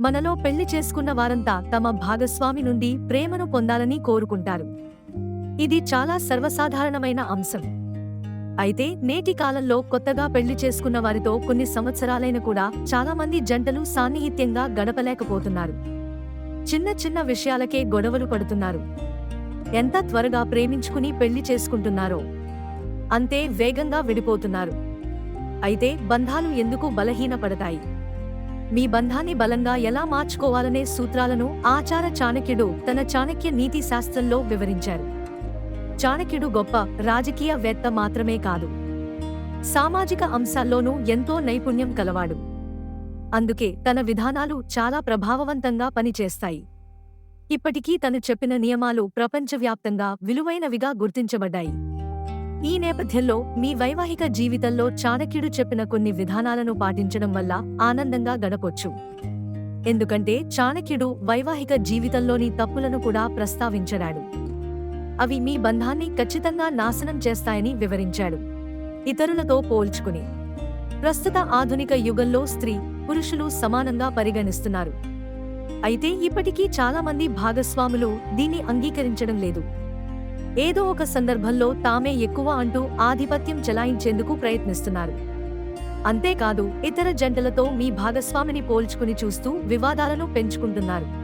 మనలో పెళ్ళి చేసుకున్న వారంతా తమ భాగస్వామి నుండి ప్రేమను పొందాలని కోరుకుంటారు. ఇది చాలా సర్వసాధారణమైన అంశం. అయితే నేటి కాలంలో కొత్తగా పెళ్ళి చేసుకున్న వారితో కొన్ని సంవత్సరాలైన కూడా చాలా మంది జంటలు సాన్నిహిత్యంగా గడపలేకపోతున్నారు. చిన్న చిన్న విషయాలకే గొడవలు పడుతున్నారు. ఎంత త్వరగా ప్రేమించుకుని పెళ్ళి చేసుకుంటున్నారో. అంతే వేగంగా విడిపోతున్నారు. అయితే బంధాలు ఎందుకు బలహీనపడతాయి? మీ బంధాన్ని బలంగా ఎలా మార్చుకోవాలనే సూత్రాలను ఆచార చాణక్యుడు తన చాణక్య నీతి శాస్త్రంలో వివరించారు. చాణక్యుడు గొప్ప రాజకీయవేత్త మాత్రమే కాదు. సామాజిక అంశాల్లోనూ ఎంతో నైపుణ్యం కలవాడు. అందుకే తన విధానాలు చాలా ప్రభావవంతంగా పనిచేస్తాయి. ఇప్పటికీ తను చెప్పిన నియమాలు ప్రపంచవ్యాప్తంగా విలువైనవిగా గుర్తించబడ్డాయి. ఈ నేపథ్యంలో మీ వైవాహిక జీవితంలో చాణక్యుడు చెప్పిన కొన్ని విధానాలను పాటించడం వల్ల ఆనందంగా గడపొచ్చు. ఎందుకంటే చాణక్యుడు వైవాహిక జీవితంలోని తప్పులను కూడా ప్రస్తావించడాడు. అవి మీ బంధాన్ని ఖచ్చితంగా నాశనం చేస్తాయని వివరించాడు. ఇతరులతో పోల్చుకుని. ప్రస్తుత ఆధునిక యుగంలో స్త్రీ పురుషులు సమానంగా పరిగణిస్తున్నారు. అయితే ఇప్పటికీ చాలామంది భాగస్వాములు దీన్ని అంగీకరించడం లేదు. ఏదో ఒక సందర్భంలో తామే ఎక్కువ అంటూ ఆధిపత్యం చెలాయించేందుకు ప్రయత్నిస్తున్నారు. అంతేకాదు ఇతర జంటలతో మీ భాగస్వామిని పోల్చుకుని చూస్తూ వివాదాలను పెంచుకుంటున్నారు.